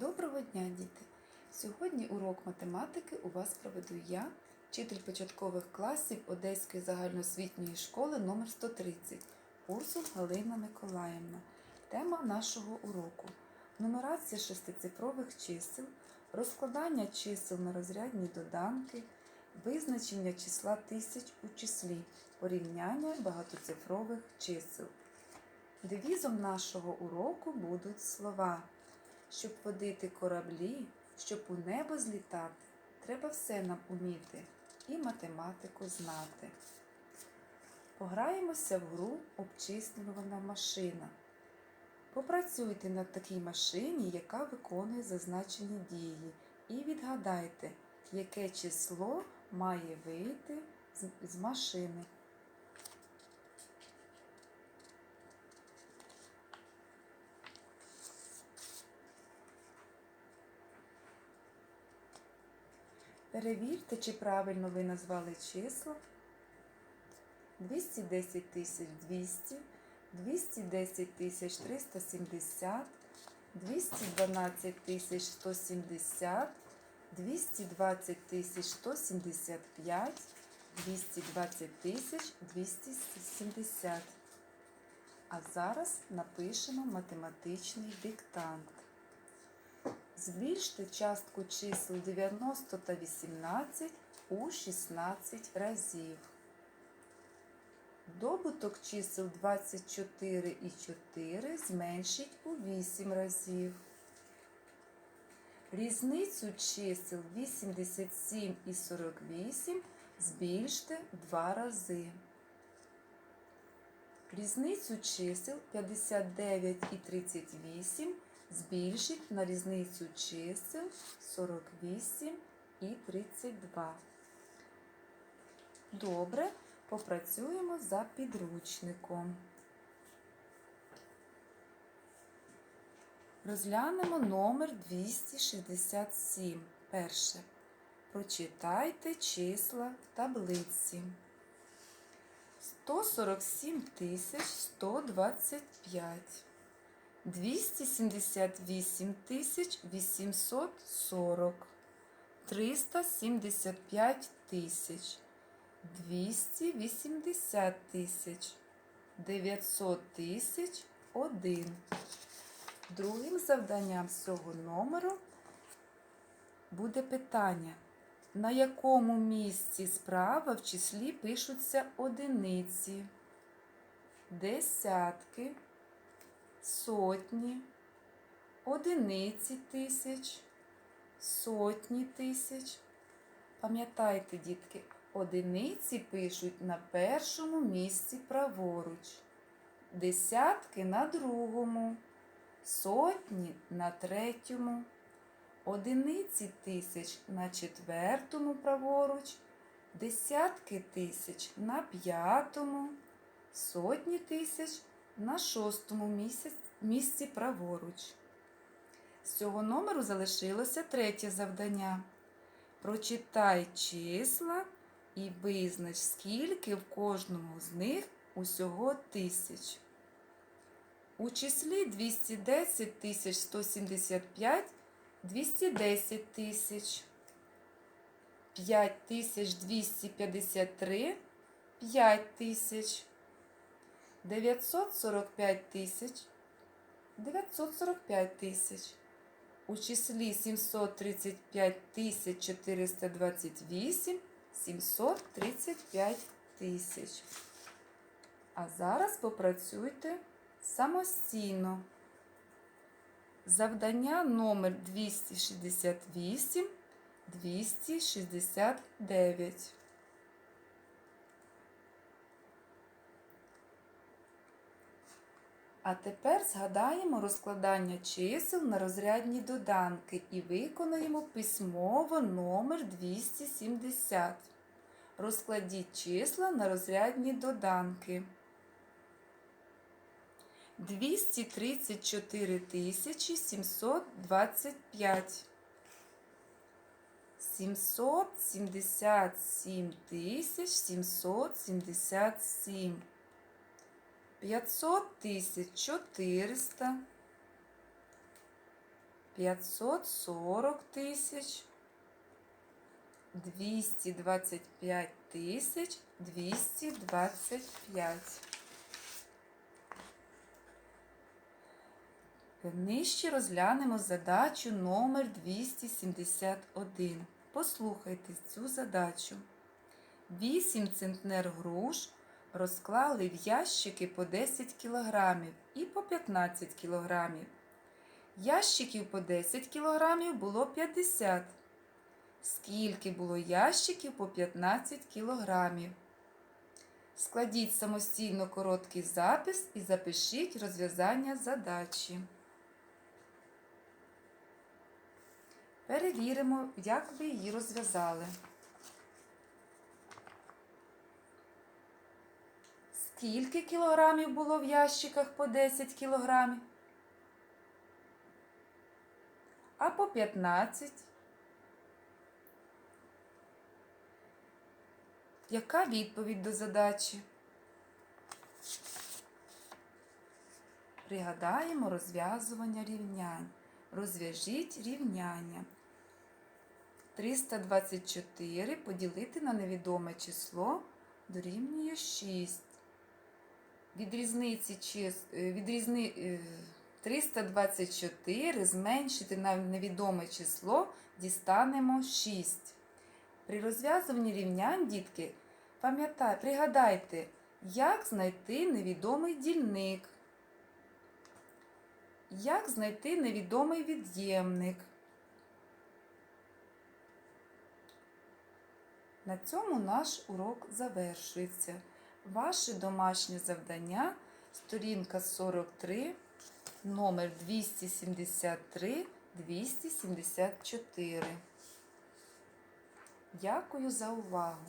Доброго дня, діти! Сьогодні урок математики у вас проведу я, вчитель початкових класів Одеської загальноосвітньої школи номер 130 Урсул Галина Миколаївна. Тема нашого уроку нумерація шестицифрових чисел, розкладання чисел на розрядні доданки, визначення числа тисяч у числі, порівняння багатоцифрових чисел. Девізом нашого уроку будуть слова. Щоб водити кораблі, щоб у небо злітати, треба все нам уміти і математику знати. Пограємося в гру обчислювана машина. Попрацюйте на такій машині, яка виконує зазначені дії, і відгадайте, яке число має вийти з машини. Перевірте, чи правильно ви назвали числа. 210 200, 210 370, 212 170, 220 175, 220 270. А зараз напишемо математичний диктант. Збільште частку чисел 90 та 18 у 16 разів. Добуток чисел 24 і 4 зменшіть у 8 разів. Різницю чисел 87 і 48 збільште 2 рази. Різницю чисел 59 і 38 збільшить на різницю чисел 48 і 32. Добре, попрацюємо за підручником. Розглянемо номер 267. Перше. Прочитайте числа в таблиці. 147 125. 278 тисяч 840, 375 тисяч, 280 тисяч, 900 тисяч 1. Другим завданням цього номеру буде питання, на якому місці справа в числі пишуться одиниці, десятки, сотні, одиниці тисяч, сотні тисяч. Пам'ятайте, дітки, одиниці пишуть на першому місці праворуч, десятки на другому, сотні на третьому, одиниці тисяч на четвертому праворуч, десятки тисяч на п'ятому, сотні тисяч на шостому місці праворуч. З цього номеру залишилося третє завдання. Прочитай числа і визнач, скільки в кожному з них усього тисяч. У числі 210 тисяч 175 210 тисяч. 5253 5 тисяч. 945 тисяч 945 тисяч. У числі 735 тисяч 428 735 тисяч. А зараз попрацюйте самостійно. Завдання номер 268 269. А тепер згадаємо розкладання чисел на розрядні доданки і виконаємо письмово номер 270. Розкладіть числа на розрядні доданки. 234 тисячі 725. 777 тисяч 777. 500 тисяч 400. 540 тисяч, 225 тисяч, 225. Нижче розглянемо задачу номер 271. Послухайте цю задачу. 8 центнер груш розклали в ящики по 10 кг і по 15 кг. Ящиків по 10 кг було 50. Скільки було ящиків по 15 кг? Складіть самостійно короткий запис і запишіть розв'язання задачі. Перевіримо, як ви її розв'язали. Скільки кілограмів було в ящиках по 10 кілограмів? А по 15? Яка відповідь до задачі? Пригадаємо розв'язування рівнянь. Розв'яжіть рівняння. 324 поділити на невідоме число дорівнює 6. Від різниці чис... е, е, 324 зменшити на невідоме число дістанемо 6. При розв'язуванні рівнянь, дітки, пам'ятайте, пригадайте, як знайти невідомий дільник. Як знайти невідомий від'ємник? На цьому наш урок завершується. Ваше домашнє завдання, сторінка 43, номер 273, 274. Дякую за увагу!